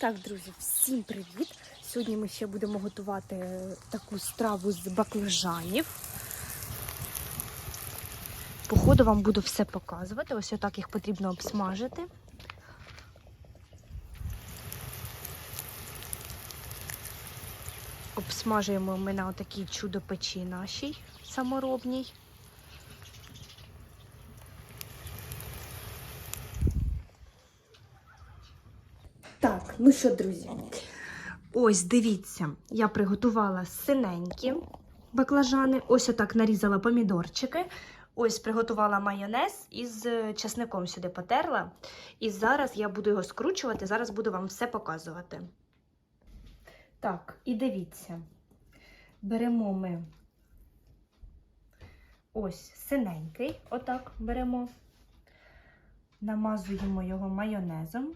Так, друзі, всім привіт! Сьогодні ми ще будемо готувати таку страву з баклажанів. По ходу вам буду все показувати. Ось отак їх потрібно обсмажити. Обсмажуємо ми на отакій чудо-печі нашій саморобній. Так, ну що, друзі? Ось дивіться, я приготувала синенькі баклажани. Ось отак нарізала помідорчики. Ось приготувала майонез із е, часником сюди потерла. І зараз я буду його скручувати, зараз буду вам все показувати. Так, і дивіться, беремо ми ось синенький, отак беремо, намазуємо його майонезом.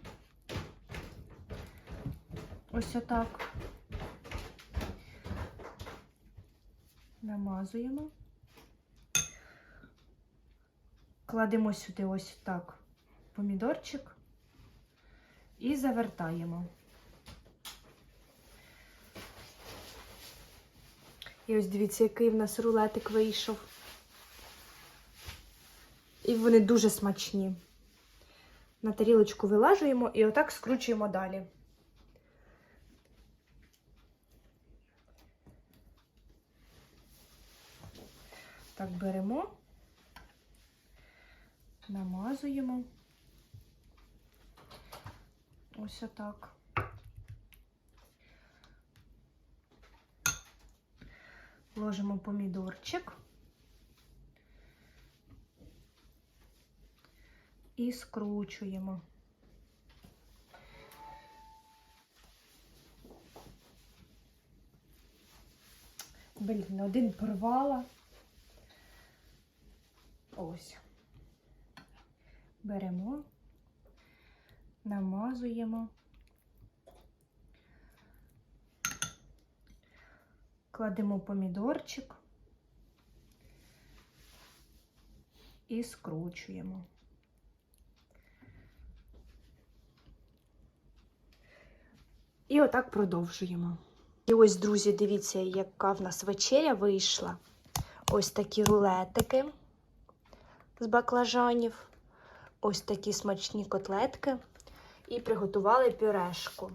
Ось отак. Намазуємо. Кладемо сюди ось так помідорчик і завертаємо. І ось дивіться, який в нас рулетик вийшов. І вони дуже смачні. На тарілочку вилажуємо і отак скручуємо далі. Так беремо, намазуємо. Ось отак. Ложимо помідорчик і скручуємо. Блін, один порвала. Ось. Беремо, намазуємо, кладемо помідорчик і скручуємо. І отак продовжуємо. І ось, друзі, дивіться, яка в нас вечеря вийшла. Ось такі рулетики з баклажанів, ось такі смачні котлетки і приготували пюрешку.